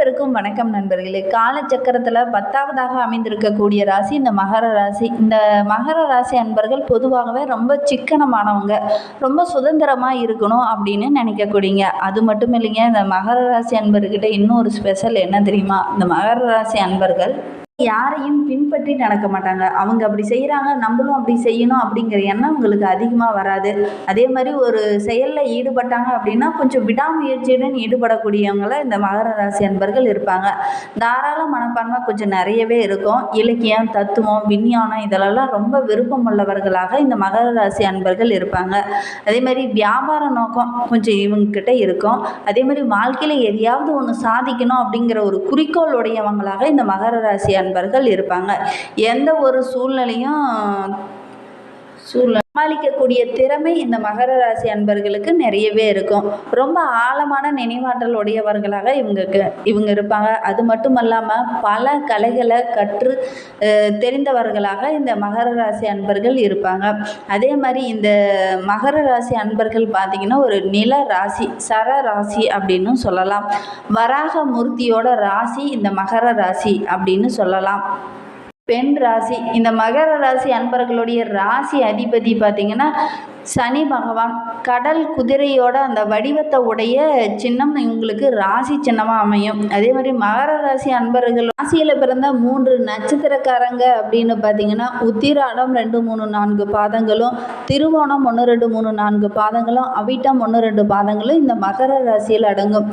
அனைவருக்கும் வணக்கம் நண்பர்களே. காலச்சக்கரத்தில் பத்தாவதாக அமைந்திருக்கக்கூடிய ராசி இந்த மகர ராசி. இந்த மகர ராசி அன்பர்கள் பொதுவாகவே ரொம்ப சிக்கனமானவங்க. ரொம்ப சுதந்திரமாக இருக்கணும் அப்படின்னு நினைக்கக்கூடியங்க அது மட்டும் இல்லைங்க இந்த மகர ராசி அன்பர்கிட்ட இன்னும் ஒரு ஸ்பெஷல் என்ன தெரியுமா? இந்த மகர ராசி அன்பர்கள் யாரையும் பின்பற்றி நடக்க மாட்டாங்க. அவங்க அப்படி செய்கிறாங்க நம்மளும் அப்படி செய்யணும் அப்படிங்கிற எண்ணம் உங்களுக்கு அதிகமாக வராது. அதே மாதிரி ஒரு செயலில் ஈடுபட்டாங்க அப்படின்னா கொஞ்சம் விடாமுயற்சியுடன் ஈடுபடக்கூடியவங்கள இந்த மகர ராசி அன்பர்கள் இருப்பாங்க. தாராள மனப்பான்மை கொஞ்சம் நிறையவே இருக்கும். இலக்கியம் தத்துவம் விஞ்ஞானம் இதெல்லாம் ரொம்ப விருப்பம் உள்ளவர்களாக இந்த மகர ராசி அன்பர்கள் இருப்பாங்க. அதே மாதிரி வியாபார நோக்கம் கொஞ்சம் இவங்கக்கிட்ட இருக்கும். அதே மாதிரி வாழ்க்கையில் எதையாவது ஒன்று சாதிக்கணும் அப்படிங்கிற ஒரு குறிக்கோள் உடையவங்களாக இந்த மகர ராசி அன்பர்கள் இருப்பாங்க. எந்த ஒரு சூழ்நிலையும் சூழ்நிலை சமாளிக்கக்கூடிய திறமை இந்த மகர ராசி அன்பர்களுக்கு நிறையவே இருக்கும். ரொம்ப ஆழமான நினைவாற்றல் உடையவர்களாக இவங்களுக்கு இவங்க இருப்பாங்க. அது மட்டும் இல்லாமல் பல கலைகளை கற்று தெரிந்தவர்களாக இந்த மகர ராசி அன்பர்கள் இருப்பாங்க. அதே மாதிரி இந்த மகர ராசி அன்பர்கள் பார்த்திங்கன்னா ஒரு நில ராசி சர ராசி அப்படின்னு சொல்லலாம். வராக மூர்த்தியோட ராசி இந்த மகர ராசி அப்படின்னு சொல்லலாம். பெண் ராசி. இந்த மகர ராசி அன்பர்களுடைய ராசி அதிபதி பார்த்திங்கன்னா சனி பகவான் கடல் குதிரையோட அந்த வடிவத்தை உடைய சின்னம் இவங்களுக்கு ராசி சின்னமாக அமையும். அதே மாதிரி மகர ராசி அன்பர்கள் ராசியில் பிறந்த மூன்று நட்சத்திரக்காரங்க அப்படின்னு பார்த்தீங்கன்னா உத்திராடம் ரெண்டு மூணு நான்கு பாதங்களும் திருவோணம் ஒன்று ரெண்டு மூணு நான்கு பாதங்களும் அவிட்டம் ஒன்று ரெண்டு பாதங்களும் இந்த மகர ராசியில் அடங்கும்.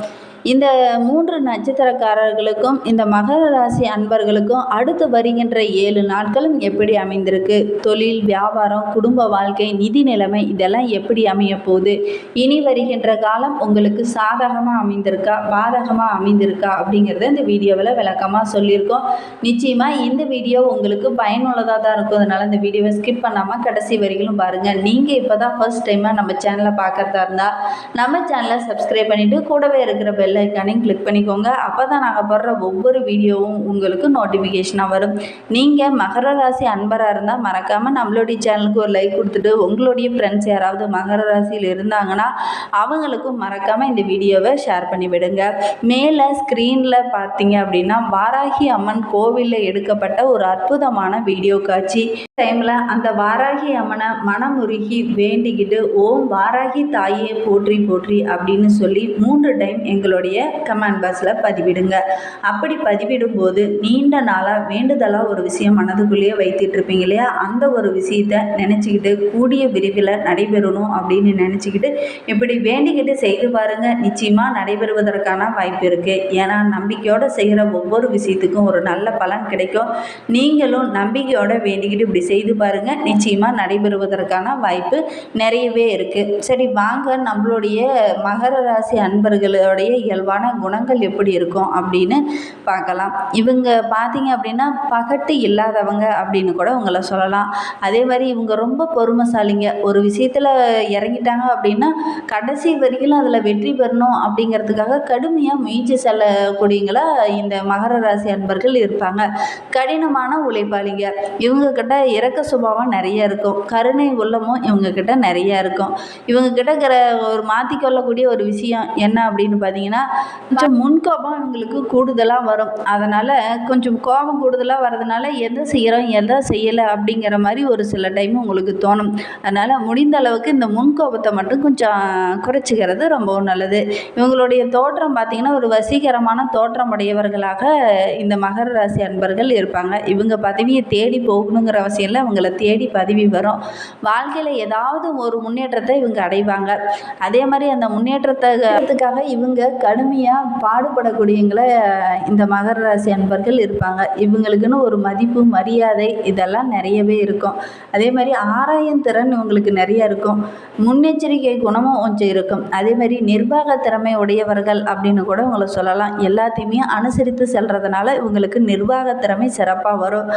இந்த மூன்று நட்சத்திரக்காரர்களுக்கும் இந்த மகர ராசி அன்பர்களுக்கும் அடுத்து வருகின்ற ஏழு நாட்களும் எப்படி அமைந்திருக்கு? தொழில் வியாபாரம் குடும்ப வாழ்க்கை நிதி நிலைமை இதெல்லாம் எப்படி அமைய போகுது? இனி வருகின்ற காலம் உங்களுக்கு சாதகமாக அமைந்திருக்கா? பாதகமாக அமைந்திருக்கா? அப்படிங்கிறத இந்த வீடியோவில் விளக்கமாக சொல்லியிருக்கோம். நிச்சயமாக இந்த வீடியோ உங்களுக்கு பயனுள்ளதாக தான் இருக்கும். அதனால் இந்த வீடியோவை ஸ்கிப் பண்ணாமல் கடைசி வரிகளும் பாருங்கள் நீங்கள் இப்போ தான் ஃபர்ஸ்ட் டைமாக நம்ம சேனலை பார்க்குறதா இருந்தால் நம்ம சேனலை சப்ஸ்கிரைப் பண்ணிவிட்டு கூடவே இருக்கிற பெல் ஐக்கானையும் கிளிக் பண்ணிக்கோங்க. அப்போ தான் நாங்கள் போடுற ஒவ்வொரு வீடியோவும் உங்களுக்கு நோட்டிஃபிகேஷனாக வரும். நீங்கள் மகர ராசி அன்பராக இருந்தால் மறக்காமல் நம்மளுடைய சேனலுக்கு ஒரு லைக் கொடுத்துட்டு உங்களுடைய ஃப்ரெண்ட்ஸ் யாராவது மகர ராசியில் இருந்தாங்கன்னா அவங்களுக்கும் மறக்காமல் இந்த வீடியோவை ஷேர் பண்ணிவிடுங்க மேலே ஸ்க்ரீனில் பார்த்தீங்க அப்படின்னா வாராகி அம்மன் கோவிலில் எடுக்கப்பட்ட ஒரு அற்புதமான வீடியோ காட்சி. டைமில் அந்த வாராகி அம்மனை மனமுருகி வேண்டிக்கிட்டு ஓம் வாராகி தாயே போற்றி போற்றி அப்படின்னு சொல்லி மூன்று டைம் எங்களுடைய கமெண்ட் பாக்ஸில் பதிவிடுங்க. அப்படி பதிவிடும்போது நீண்ட நாளாக வேண்டுதலாக ஒரு விஷயம் மனதுக்குள்ளேயே வைத்துட்டு இருப்பீங்க இல்லையா? அந்த ஒரு விஷயத்தை நினச்சிக்கிட்டு கூடிய விரைவில் நடைபெறணும் அப்படின்னு நினச்சிக்கிட்டு இப்படி வேண்டிக்கிட்டு செய்து பாருங்கள் நிச்சயமாக நடைபெறுவதற்கான வாய்ப்பு இருக்குது ஏன்னா நம்பிக்கையோடு செய்கிற ஒவ்வொரு விஷயத்துக்கும் ஒரு நல்ல பலன் கிடைக்கும். நீங்களும் நம்பிக்கையோட வேண்டிக்கிட்டு இப்படி செய்து பாருங்கள் நிச்சயமாக நடைபெறுவதற்கான வாய்ப்பு நிறையவே இருக்குது சரி வாங்க. நம்மளுடைய மகர ராசி அன்பர்களுடைய இயல்பான குணங்கள் எப்படி இருக்கும் அப்படின்னு பார்க்கலாம். இவங்க பார்த்தீங்க அப்படின்னா பகட்டு இல்லாதவங்க அப்படின்னு கூட உங்களை சொல்லலாம். அதே மாதிரி இவங்க ரொம்ப பொறுமைசாலிங்க. ஒரு விஷயத்தில் இறங்கிட்டாங்க அப்படின்னா கடைசி வரைக்கும் அதில் வெற்றி பெறணும் அப்படிங்கிறதுக்காக கடுமையாக முயற்சி செல்லக்கூடியங்களா இந்த மகர ராசி அன்பர்கள் இருப்பாங்க. கடினமான உழைப்பாளிங்க. இவங்கக்கிட்ட இறக்க சுபாவம் நிறைய இருக்கும். கருணை உள்ளமும் இவங்கக்கிட்ட நிறைய இருக்கும். இவங்கக்கிட்ட இருக்கிற ஒரு மாற்றிக்கொள்ளக்கூடிய ஒரு விஷயம் என்ன அப்படின்னு பார்த்தீங்கன்னா கொஞ்சம் முன்கோபம் இவங்களுக்கு கூடுதலாக வரும். அதனால் கொஞ்சம் கோபம் கூடுதலாக வர்றதுனால எதை செய்கிறோம் எதை செய்யலை அப்படிங்கிற மாதிரி ஒரு சில டைம் உங்களுக்கு தோணும். அதனால் முடிந்த அளவுக்கு இந்த முன்கோபத்தை மட்டும் கொஞ்சம் குறைச்சிக்கிறது ரொம்பவும் நல்லது. இவங்களுடைய தோற்றம் பார்த்திங்கன்னா ஒரு வசீகரமான தோற்றம் உடையவர்களாக இந்த மகர ராசி அன்பர்கள் இருப்பாங்க. இவங்க பதவியை தேடி போகணுங்கிற அவசியம் இல்லை அவங்கள தேடி பதவி வரும். வாழ்க்கையில் ஏதாவது ஒரு முன்னேற்றத்தை இவங்க அடைவாங்க. அதே மாதிரி அந்த முன்னேற்றத்துக்காக இவங்க கடுமையாக பாடுபடக்கூடியவங்கள இந்த மகர ராசி அன்பர்கள் இருப்பாங்க. இவங்களுக்குன்னு ஒரு மதிப்பு மரியாதை இதெல்லாம் நிறையவே இருக்கும். அதே மாதிரி ஆராயும் திறன் இவங்களுக்கு நிறைய இருக்கும். முன்னெச்சரிக்கை குணமும் கொஞ்சம் இருக்கும். அதே மாதிரி நிர்வாக திறமை உடையவர்கள் அப்படின்னு கூட உங்களை சொல்லலாம். எல்லாத்தையுமே அனுசரித்து செல்றதுனால இவங்களுக்கு நிர்வாக திறமை சிறப்பாக வரும்.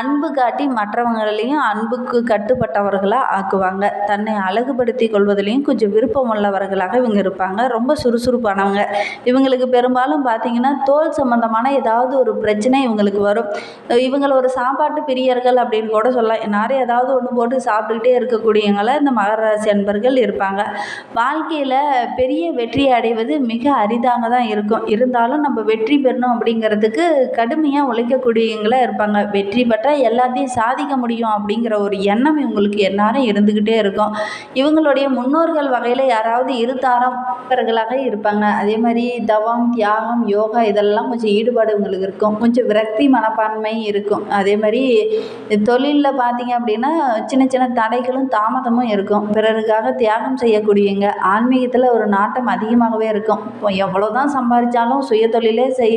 அன்பு காட்டி மற்றவங்க மற்றவங்களையும் அன்புக்கு கட்டுப்பட்டவர்களாக ஆக்குவாங்க. தன்னை அழகுபடுத்தி கொள்வதிலையும் கொஞ்சம் விருப்பம் உள்ளவர்களாக இவங்க இருப்பாங்க. ரொம்ப சுறுசுறுப்பானவங்க. இவங்களுக்கு பெரும்பாலும் பார்த்தீங்கன்னா தோல் சம்மந்தமான ஏதாவது ஒரு பிரச்சனை இவங்களுக்கு வரும். இவங்கள ஒரு சாப்பாட்டு பிரியர்கள் அப்படின்னு கூட சொல்லலாம். நிறைய ஏதாவது ஒன்று போட்டு சாப்பிட்டுக்கிட்டே இருக்கக்கூடியவங்கள இந்த மகர ராசி அன்பர்கள் இருப்பாங்க. வாழ்க்கையில் பெரிய வெற்றி அடைவது மிக அரிதாக தான் இருக்கும். இருந்தாலும் நம்ம வெற்றி பெறணும் அப்படிங்கிறதுக்கு கடுமையாக உழைக்கக்கூடியவங்களாக இருப்பாங்க. வெற்றி பெற்றால் எல்லாத்தையும் சாதிக்க முடியும் அப்படிங்கிற ஒரு எண்ணம் இவங்களுக்கு எல்லாரும் இருந்துக்கிட்டே இருக்கும். இவங்களுடைய முன்னோர்கள் வகையில் யாராவது இரு இருதாரம்பர்களாக இருப்பாங்க. அதே மாதிரி தவம் தியாகம் யோகா இதெல்லாம் கொஞ்சம் ஈடுபாடு இவங்களுக்கு இருக்கும். கொஞ்சம் விரக்தி மனப்பான்மை இருக்கும். அதே மாதிரி தொழிலில் பார்த்தீங்க அப்படின்னா சின்ன சின்ன தடைகளும் தாமதமும் இருக்கும். பிறருக்காக தியாகம் செய்யக்கூடியவங்க ஆன்மீகத்தில் ஒரு நாட்டம் அதிகமாகவே இருக்கும். எவ்வளோ தான் சம்பாதிச்சாலும் சுய தொழிலே செய்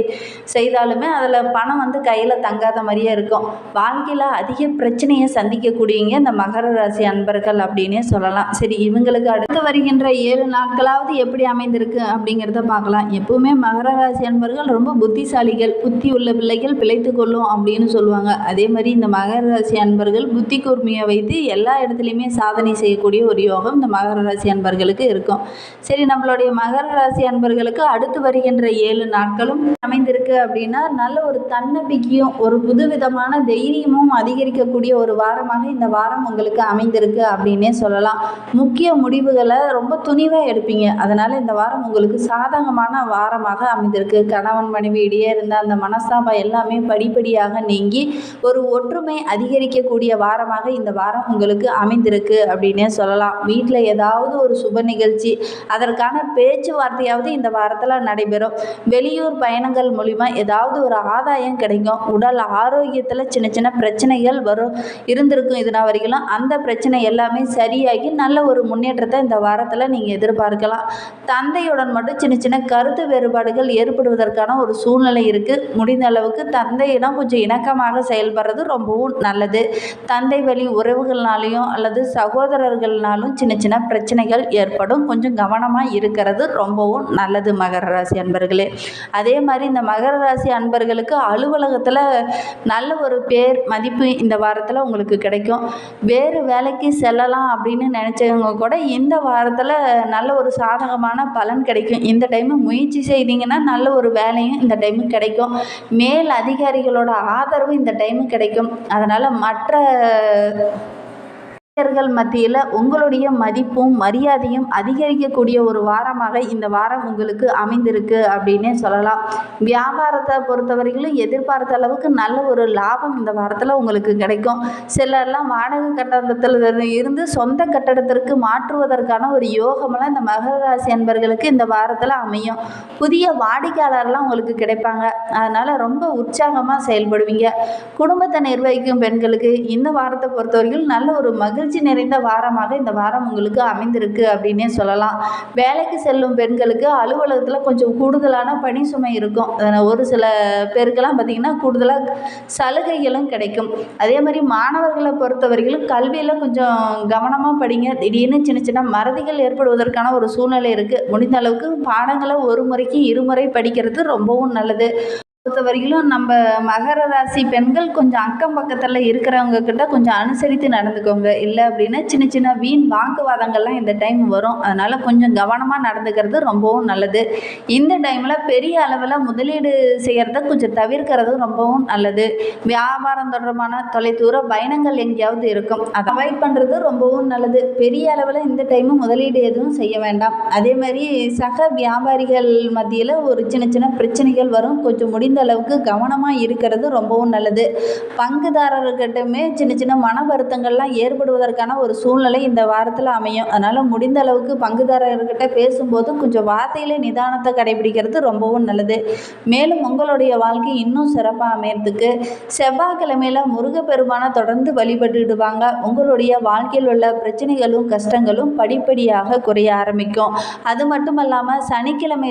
செய்தாலுமே அதில் பணம் வந்து கையில் தங்காத மாதிரியே இருக்கும். வாழ்க்கையில் அதிக பிரச்சனையை சந்திக்கக்கூடியவங்க இந்த மகர ராசி அன்பர்கள் அப்படின்னே சொல்லலாம். சரி இவங்களுக்கு அடுத்து வருகின்ற ஏழு நாட்களாவது எப்படி அமைந்திருக்கு அப்படிங்கிறத பார்க்கலாம். எப்பவுமே மகர ராசி அன்பர்கள் ரொம்ப புத்திசாலிகள் புத்தி உள்ள பிள்ளைகள் பிழைத்து கொள்ளும் அப்படின்னு சொல்லுவாங்க. அதே மாதிரி இந்த மகர ராசி அன்பர்கள் புத்தி கூர்மையை வைத்து எல்லா இடத்துலையுமே சாதனை செய்யக்கூடிய ஒரு யோகம் இந்த மகர ராசி அன்பர்களுக்கு இருக்கும். சரி நம்மளுடைய மகர ராசி அன்பர்களுக்கு அடுத்து வருகின்ற ஏழு நாட்களும் அமைந்திருக்கு அப்படின்னா நல்ல ஒரு தன்னம்பிக்கையும் ஒரு புதுவிதமான தைரியமும் அதிகரிக்கக்கூடிய ஒரு வாரமாக இந்த வாரம் உங்களுக்கு அமைந்திருக்கு அப்படின்னே சொல்லலாம். முக்கிய முடிவுகளை ரொம்ப துணிவாக எடுப்பீங்க. அதனால் இந்த வாரம் உங்களுக்கு சாதகமான வாரமாக அமைந்திருக்கு. கணவன் மனைவி இடையே இருந்த அந்த மனஸ்தாபம் எல்லாமே படிப்படியாக நீங்கி ஒரு ஒற்றுமை அதிகரிக்கக்கூடிய வாரமாக இந்த வாரம் உங்களுக்கு அமைந்திருக்கு அப்படின்னே சொல்லலாம். வீட்டில் ஏதாவது ஒரு சுப நிகழ்ச்சி அதற்கான பேச்சுவார்த்தையாவது இந்த வாரத்தில் நடைபெறும். வெளியூர் பயணங்கள் மூலிமா ஏதாவது ஒரு ஆதாயம் கிடைக்கும். உடல் ஆரோக்கியத்தில் சின்ன சின்ன பிரச்சனைகள் வரும். இருந்திருக்கும் இதுனா வரைக்கும் அந்த பிரச்சனை எல்லாமே சரியாகி நல்ல ஒரு முன்னேற்றத்தை இந்த வாரத்தில் நீங்கள் எதிர்பார்க்கலாம். தந்தையுடன் மட்டும் சின்ன சின்ன கருத்து வேறுபாடுகள் ஏற்படுவதற்கான ஒரு சூழ்நிலை இருக்குது முடிந்த அளவுக்கு தந்தையிடம் கொஞ்சம் இணக்கமாக செயல்படுறது ரொம்பவும் நல்லது. தந்தை வழி உறவுகள்னாலையும் அல்லது சகோதரர்கள்னாலும் சின்ன சின்ன பிரச்சனைகள் ஏற்படும். கொஞ்சம் கவனமாக இருக்கிறது ரொம்பவும் நல்லது மகர ராசி அன்பர்களே. அதே மாதிரி இந்த மகர ராசி அன்பர்களுக்கு அலுவலகத்தில் நல்ல ஒரு பேர் மதிப்பு இந்த வாரத்தில் உங்களுக்கு கிடைக்கும். வேறு வேலைக்கு செல்லலாம் அப்படின்னு நினச்சவங்க கூட இந்த வாரத்தில் நல்ல ஒரு சாதகமான பலன் கிடைக்கும். இந்த டைமு முயற்சி செய்தீங்கன்னா நல்ல ஒரு வேலையும் இந்த டைமு கிடைக்கும். மேல் அதிகாரிகளோட ஆதரவு இந்த டைமு கிடைக்கும். அதனால் மற்ற இளைஞர்கள் மத்தியில் உங்களுடைய மதிப்பும் மரியாதையும் அதிகரிக்கக்கூடிய ஒரு வாரமாக இந்த வாரம் உங்களுக்கு அமைந்திருக்கு அப்படின்னே சொல்லலாம். வியாபாரத்தை பொறுத்தவரையிலும் எதிர்பார்த்த அளவுக்கு நல்ல ஒரு லாபம் இந்த வாரத்தில் உங்களுக்கு கிடைக்கும். சிலர்லாம் வாடகை கட்டடத்தில் இருந்து சொந்த கட்டடத்திற்கு மாற்றுவதற்கான ஒரு யோகமெல்லாம் இந்த மகர ராசி அன்பர்களுக்கு இந்த வாரத்தில் அமையும். புதிய வாடிக்கையாளர்லாம் உங்களுக்கு கிடைப்பாங்க. அதனால் ரொம்ப உற்சாகமாக செயல்படுவீங்க. குடும்பத்தை நிர்வகிக்கும் பெண்களுக்கு இந்த வாரத்தை பொறுத்தவரைக்கும் நல்ல ஒரு மகிழ்ச்சி நிறைந்த வாரமாக இந்த வாரம் உங்களுக்கு அமைந்திருக்கு அப்படின்னே சொல்லலாம். வேலைக்கு செல்லும் பெண்களுக்கு அலுவலகத்தில் கொஞ்சம் கூடுதலான பணி சுமை இருக்கும். ஒரு சில பேருக்கெல்லாம் பார்த்திங்கன்னா கூடுதலாக சலுகைகளும் கிடைக்கும். அதே மாதிரி மாணவர்களை பொறுத்தவரையிலும் கல்வியில் கொஞ்சம் கவனமாக படிங்க. திடீர்னு சின்ன சின்ன மறதிகள் ஏற்படுவதற்கான ஒரு சூழ்நிலை இருக்குது முடிந்த அளவுக்கு பாடங்களை ஒரு முறைக்கு இருமுறை படிக்கிறது ரொம்பவும் நல்லது. பொறுத்தவரையிலும் நம்ம மகர ராசி பெண்கள் கொஞ்சம் அக்கம் பக்கத்தில் இருக்கிறவங்க கிட்ட கொஞ்சம் அனுசரித்து நடந்துக்கோங்க. இல்லை அப்படின்னா சின்ன சின்ன வீண் வாக்குவாதங்கள்லாம் இந்த டைம் வரும். அதனால் கொஞ்சம் கவனமாக நடந்துக்கிறது ரொம்பவும் நல்லது. இந்த டைமில் பெரிய அளவில் முதலீடு செய்கிறத கொஞ்சம் தவிர்க்கிறதும் ரொம்பவும் நல்லது. வியாபாரம் தொடர்பான தொலைதூர பயணங்கள் எங்கேயாவது இருக்கும். அதை அவாய்ட் பண்ணுறது ரொம்பவும் நல்லது. பெரிய அளவில் இந்த டைமு முதலீடு எதுவும் செய்ய வேண்டாம். அதே மாதிரி சக வியாபாரிகள் மத்தியில் ஒரு சின்ன சின்ன பிரச்சனைகள் வரும். கொஞ்சம் முடி முடிந்த அளவுக்கு கவனமாக இருக்கிறது ரொம்பவும் நல்லது. பங்குதாரர்கிட்டமே சின்ன சின்ன மன வருத்தங்கள்லாம் ஏற்படுவதற்கான ஒரு சூழ்நிலை இந்த வாரத்தில் அமையும். அதனால் முடிந்த அளவுக்கு பங்குதாரர்கிட்ட பேசும்போது கொஞ்சம் வார்த்தையிலே நிதானத்தை கடைபிடிக்கிறது ரொம்பவும் நல்லது. மேலும் உங்களுடைய வாழ்க்கை இன்னும் சிறப்பாக அமையறதுக்கு செவ்வாய்க்கிழமையில் முருகப்பெருமானை தொடர்ந்து வழிபட்டுடுவாங்க. உங்களுடைய வாழ்க்கையில் உள்ள பிரச்சனைகளும் கஷ்டங்களும் படிப்படியாக குறைய ஆரம்பிக்கும். அது மட்டும் இல்லாமல் சனிக்கிழமை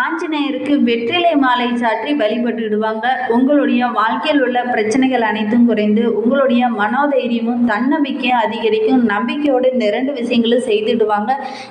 ஆஞ்சநேயருக்கு வெற்றிலை மாலை சாற்றி வழிபட்டுடுவாங்க உங்களுடைய வாழ்க்கையில் உள்ள பிரச்சனைகள் அனைத்தும் குறைந்து உங்களுடைய மனோதைரியமும் தன்னம்பிக்கையும் அதிகரிக்கும். நம்பிக்கையோடு இந்த இரண்டு விஷயங்களும் செய்துடுவாங்க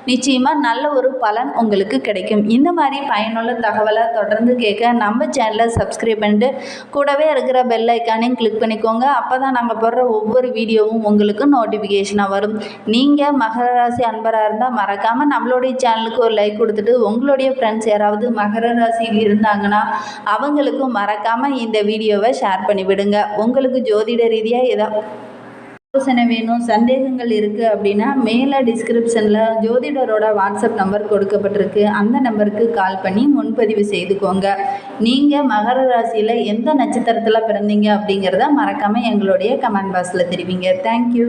நிச்சயமாக நல்ல ஒரு பலன் உங்களுக்கு கிடைக்கும். இந்த மாதிரி பயனுள்ள தகவலை தொடர்ந்து கேட்க நம்ம சேனலை சப்ஸ்கிரைப் பண்ணிட்டு கூடவே இருக்கிற பெல் ஐக்கானையும் கிளிக் பண்ணிக்கோங்க. அப்போ தான் நாங்கள் போடுற ஒவ்வொரு வீடியோவும் உங்களுக்கு நோட்டிஃபிகேஷனாக வரும். நீங்கள் மகர ராசி அன்பராக இருந்தால் மறக்காமல் நம்மளுடைய சேனலுக்கு ஒரு லைக் கொடுத்துட்டு உங்களுடைய ஃப்ரெண்ட்ஸ் யாராவது மகர ராசியில் இருந்தாங்கன்னா அவங்களுக்கும் மறக்காமல் இந்த வீடியோவை ஷேர் பண்ணி விடுங்க உங்களுக்கு ஜோதிட ரீதியாக ஏதாவது ஆலோசனை வேணும் சந்தேகங்கள் இருக்குது அப்படின்னா மேலே டிஸ்கிரிப்ஷனில் ஜோதிடரோட வாட்ஸ்அப் நம்பர் கொடுக்கப்பட்டிருக்கு. அந்த நம்பருக்கு கால் பண்ணி முன்பதிவு செய்துக்கோங்க. நீங்கள் மகர ராசியில் எந்த நட்சத்திரத்தில் பிறந்தீங்க அப்படிங்கிறத மறக்காமல் எங்களுடைய கமெண்ட் பாக்ஸில் தெரிவிங்க. தேங்க்யூ